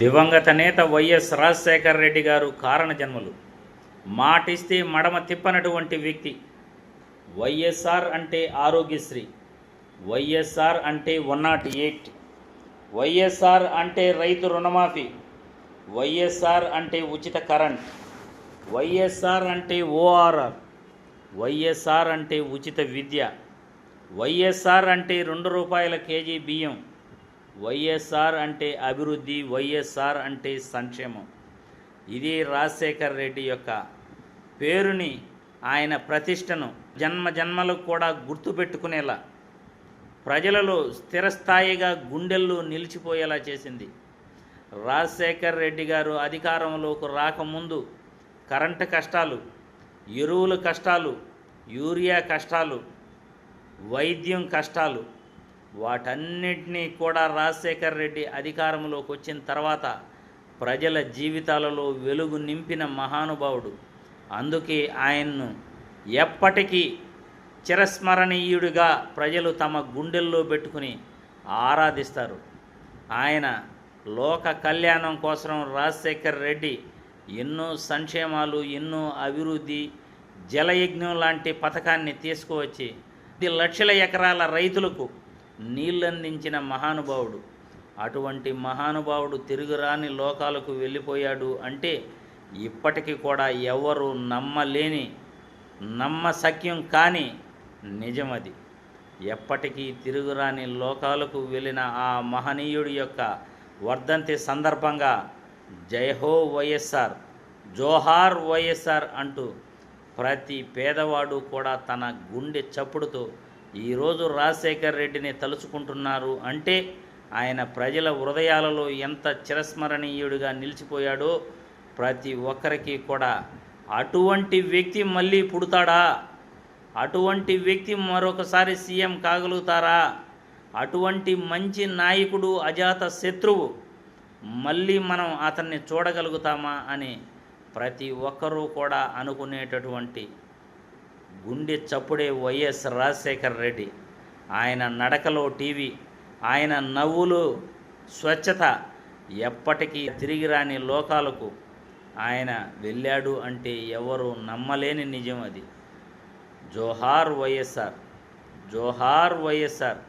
దివంగత నేత వైఎస్ రాజశేఖర రెడ్డి గారు కారణ జన్మలు. మాటిస్తే మడమ తిప్పనటువంటి వ్యక్తి వైఎస్ఆర్ అంటే ఆరోగ్యశ్రీ వైఎస్ఆర్ అంటే వన్ నాట్ ఎయిట్ వైఎస్ఆర్ అంటే రైతు రుణమాఫీ వైఎస్ఆర్ అంటే ఉచిత కరెంట్ వైఎస్ఆర్ అంటే ఓఆర్ఆర్ వైఎస్ఆర్ అంటే ఉచిత విద్య వైఎస్ఆర్ అంటే రెండు రూపాయల కేజీ బియ్యం వైఎస్ఆర్ అంటే అభివృద్ధి వైఎస్ఆర్ అంటే సంక్షేమం. ఇది రాజశేఖర్ రెడ్డి యొక్క పేరుని ఆయన ప్రతిష్టను జన్మ జన్మలకు కూడా గుర్తుపెట్టుకునేలా ప్రజలలో స్థిరస్థాయిగా గుండెల్లో నిలిచిపోయేలా చేసింది. రాజశేఖర్ రెడ్డి గారు అధికారంలోకి రాకముందు కరెంటు కష్టాలు ఎరువుల కష్టాలు యూరియా కష్టాలు వైద్యం కష్టాలు వాటన్నిటినీ కూడా రాజశేఖర్ రెడ్డి అధికారంలోకి వచ్చిన తర్వాత ప్రజల జీవితాలలో వెలుగు నింపిన మహానుభావుడు. అందుకే ఆయన్ను ఎప్పటికీ చిరస్మరణీయుడిగా ప్రజలు తమ గుండెల్లో పెట్టుకుని ఆరాధిస్తారు. ఆయన లోక కళ్యాణం కోసం రాజశేఖర్ రెడ్డి ఎన్నో సంక్షేమాలు ఎన్నో అభివృద్ధి జలయజ్ఞం లాంటి పథకాన్ని తీసుకువచ్చి లక్షల ఎకరాల రైతులకు నీళ్ళందించిన మహానుభావుడు. అటువంటి మహానుభావుడు తిరుగురాని లోకాలకు వెళ్ళిపోయాడు అంటే ఇప్పటికీ కూడా ఎవరు నమ్మలేని నమ్మశక్యం కాని నిజమది. ఎప్పటికీ తిరుగురాని లోకాలకు వెళ్ళిన ఆ మహనీయుడి యొక్క వర్ధంతి సందర్భంగా జయహో వైఎస్ఆర్ జోహార్ వైఎస్ఆర్ అంటూ ప్రతి పేదవాడు కూడా తన గుండె చప్పుడుతో ఈరోజు రాజశేఖర్ రెడ్డిని తలుచుకుంటున్నారు అంటే ఆయన ప్రజల హృదయాలలో ఎంత చిరస్మరణీయుడిగా నిలిచిపోయాడో ప్రతి ఒక్కరికి కూడా. అటువంటి వ్యక్తి మళ్ళీ పుడతాడా? అటువంటి వ్యక్తి మరొకసారి సీఎం కాగలుగుతారా? అటువంటి మంచి నాయకుడు అజాత శత్రువు మళ్ళీ మనం అతన్ని చూడగలుగుతామా అని ప్రతి ఒక్కరూ కూడా అనుకునేటటువంటి గుండె చప్పుడే వైఎస్ రాజశేఖర్ రెడ్డి. ఆయన నడకలో టీవీ ఆయన నవ్వులు స్వచ్ఛత ఎప్పటికీ తిరిగి రాని లోకాలకు ఆయన వెళ్ళాడు అంటే ఎవరు నమ్మలేని నిజం అది. జోహార్ వైఎస్ఆర్ జోహార్ వైఎస్ఆర్